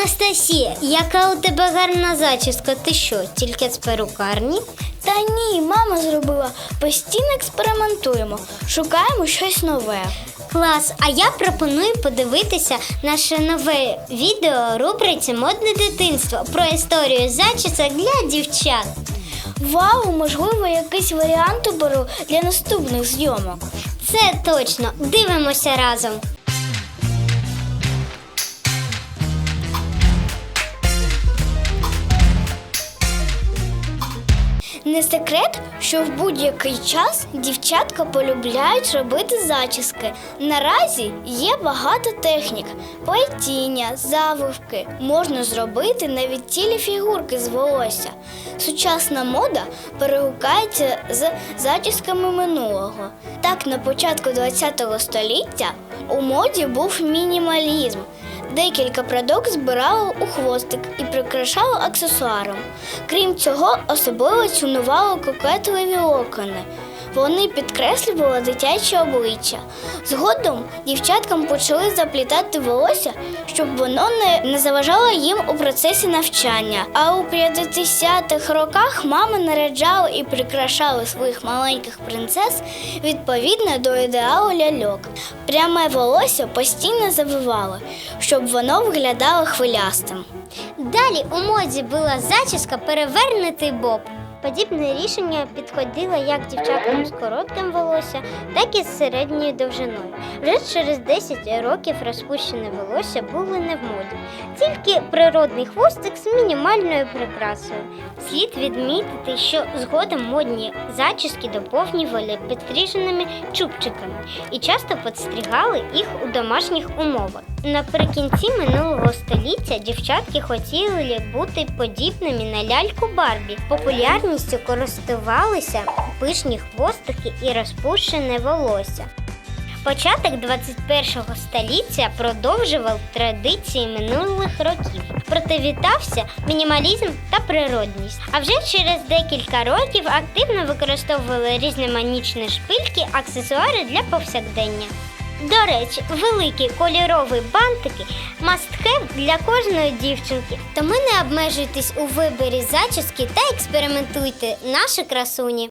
Анастасія, яка у тебе гарна зачіска? Ти що, тільки з перукарні? Та ні, мама зробила. Постійно експериментуємо, шукаємо щось нове. Клас, а я пропоную подивитися наше нове відео рубриці Модне дитинство про історію зачісок для дівчат. Вау, можливо, якийсь варіант оберу для наступних зйомок. Це точно. Дивимося разом. Не секрет, що в будь-який час дівчатка полюбляють робити зачіски. Наразі є багато технік: плетіння, завивки. Можна зробити навіть цілі фігурки з волосся. Сучасна мода перегукається з зачісками минулого. Так, на початку ХХ століття у моді був мінімалізм. Декілька продок збирали у хвостик і прикрашала аксесуаром. Крім цього, особливо цінували кокетливі локони. Вони підкреслювали дитяче обличчя. Згодом дівчаткам почали заплітати волосся, щоб воно не, заважало їм у процесі навчання. А у 50-х роках мами наряджали і прикрашали своїх маленьких принцес відповідно до ідеалу ляльок. Пряме волосся постійно завивали, щоб воно виглядало хвилястим. Далі у моді була зачіска перевернутий боб. Подібне рішення підходило як дівчаткам з коротким волосся, так і з середньою довжиною. Вже через 10 років розпущене волосся було не в моді, тільки природний хвостик з мінімальною прикрасою. Слід відмітити, що згодом модні зачіски доповнювали підстриженими чубчиками і часто підстригали їх у домашніх умовах. Наприкінці минулого століття дівчатки хотіли бути подібними на ляльку Барбі. Популярністю користувалися пишні хвостики і розпущене волосся. Початок 21-го століття продовжував традиції минулих років. Проте вітався мінімалізм та природність. А вже через декілька років активно використовували різноманітні шпильки, аксесуари для повсякдення. До речі, великі кольорові бантики мастхев для кожної дівчинки. Тому не обмежуйтесь у виборі зачіски та експериментуйте, наші красуні.